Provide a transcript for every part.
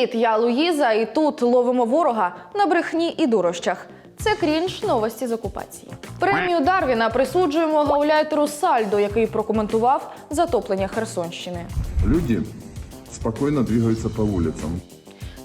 Привіт, я Луїза, і тут ловимо ворога на брехні і дурощах. Це крінж новості з окупації. Премію Дарвіна присуджуємо гауляйтеру Сальдо, який прокоментував затоплення Херсонщини. Люди спокойно двигаются по улицам.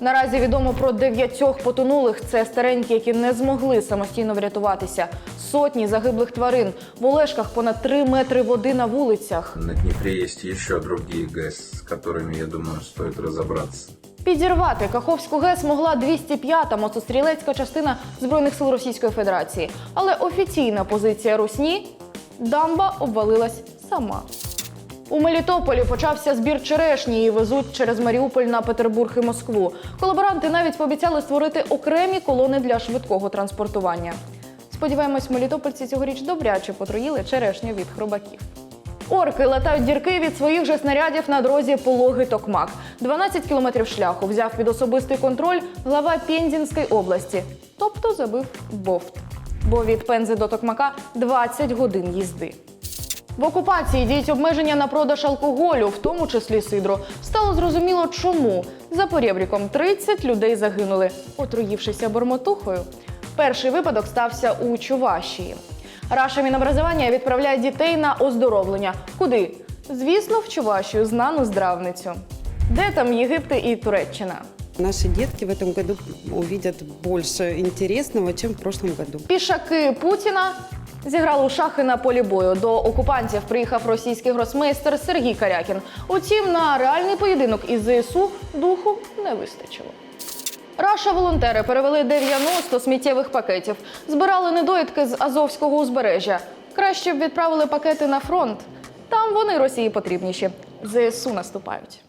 Наразі відомо про дев'ятьох потонулих. Це старенькі, які не змогли самостійно врятуватися. Сотні загиблих тварин. В Олешках понад три метри води на вулицях. На Днепре есть еще другие ГЭС, с которыми, я думаю, стоит разобраться. Підірвати Каховську ГЕС могла 205-та мотострілецька частина Збройних сил Російської Федерації. Але офіційна позиція Русні дамба обвалилась сама. У Мелітополі почався збір черешні і везуть через Маріуполь на Петербург і Москву. Колаборанти навіть пообіцяли створити окремі колони для швидкого транспортування. Сподіваємось, мелітопольці цьогоріч добряче потроїли черешню від хробаків. Орки латають дірки від своїх же снарядів на дорозі пологи Токмак. 12 кілометрів шляху взяв під особистий контроль глава Пензінської області, тобто забив бовт. Бо від Пензи до Токмака 20 годин їзди. В окупації діють обмеження на продаж алкоголю, в тому числі сидру. Стало зрозуміло, чому за порєбріком 30 людей загинули, отруївшися бормотухою. Перший випадок стався у Чувашії. Раша Мінобразування відправляє дітей на оздоровлення. Куди? Звісно, в Чувашію, знану здравницю. Де там Єгипти і Туреччина? Наши детки в этом году увидят больше интересного, чем в прошлом году. Пішаки Путіна зіграли у шахи на полі бою. До окупантів приїхав російський гросмейстер Сергій Карякін. Утім, на реальний поєдинок із ЗСУ духу не вистачило. Раша волонтери перевели 90 сміттєвих пакетів, збирали недоїдки з Азовського узбережжя. Краще б відправили пакети на фронт. Там вони Росії потрібніші. ЗСУ наступають.